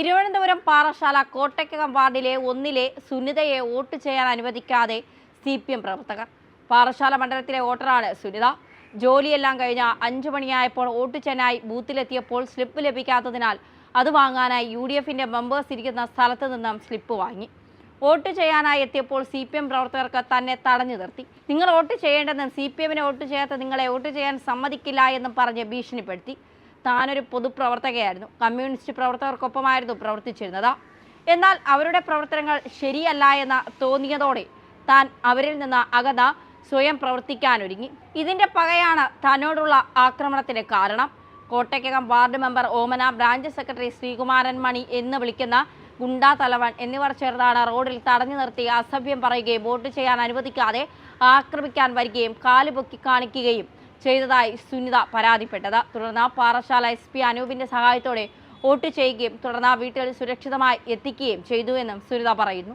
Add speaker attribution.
Speaker 1: തിരുവനന്തപുരം പാറശാല കോട്ടയ്ക്കകം വാർഡിലെ ഒന്നിലെ സുനിതയെ വോട്ട് ചെയ്യാൻ അനുവദിക്കാതെ സി പി എം പ്രവർത്തകർ. പാറശാല മണ്ഡലത്തിലെ വോട്ടറാണ് സുനിത. ജോലിയെല്ലാം കഴിഞ്ഞ അഞ്ചു മണിയായപ്പോൾ വോട്ട് ചെയ്യാനായി ബൂത്തിലെത്തിയപ്പോൾ സ്ലിപ്പ് ലഭിക്കാത്തതിനാൽ അത് വാങ്ങാനായി യു ഡി എഫിന്റെ മെമ്പേഴ്സ് ഇരിക്കുന്ന സ്ഥലത്ത് നിന്നും സ്ലിപ്പ് വാങ്ങി. വോട്ട് ചെയ്യാനായി എത്തിയപ്പോൾ സി പി എം പ്രവർത്തകർക്ക് തന്നെ തടഞ്ഞു നിർത്തി. നിങ്ങൾ വോട്ട് ചെയ്യേണ്ടെന്നും സി പി എമ്മിനെ വോട്ട് ചെയ്യാത്ത നിങ്ങളെ വോട്ട് ചെയ്യാൻ സമ്മതിക്കില്ല എന്നും പറഞ്ഞ് ഭീഷണിപ്പെടുത്തി. താനൊരു പൊതുപ്രവർത്തകയായിരുന്നു. കമ്മ്യൂണിസ്റ്റ് പ്രവർത്തകർക്കൊപ്പമായിരുന്നു പ്രവർത്തിച്ചിരുന്നത്. എന്നാൽ അവരുടെ പ്രവർത്തനങ്ങൾ ശരിയല്ല എന്ന് തോന്നിയതോടെ താൻ അവരിൽ നിന്ന് അകത സ്വയം പ്രവർത്തിക്കാനൊരുങ്ങി. ഇതിന്റെ പകയാണ് തന്നോടുള്ള ആക്രമണത്തിന് കാരണം. Kottakkakam ward member Omana branch secretary Sreekumaran Mani എന്ന് വിളിക്കുന്ന ഗുണ്ടാ തലവൻ എന്നിവർ ചേർന്നാണ് റോഡിൽ തടഞ്ഞു നിർത്തി അസഭ്യം പറയുകയും വോട്ട് ചെയ്യാൻ അനുവദിക്കാതെ ആക്രമിക്കാൻ വരികയും കാലുപൊക്കി കാണിക്കുകയും ചെയ്തതായി സുനിത പരാതിപ്പെട്ടത്. തുടർന്ന് പാറശാല എസ് പി അനൂപിന്റെ സഹായത്തോടെ വോട്ട് ചെയ്യുകയും തുടർന്ന് വീട്ടിൽ സുരക്ഷിതമായി എത്തിക്കുകയും ചെയ്തു എന്നും സുനിത പറയുന്നു.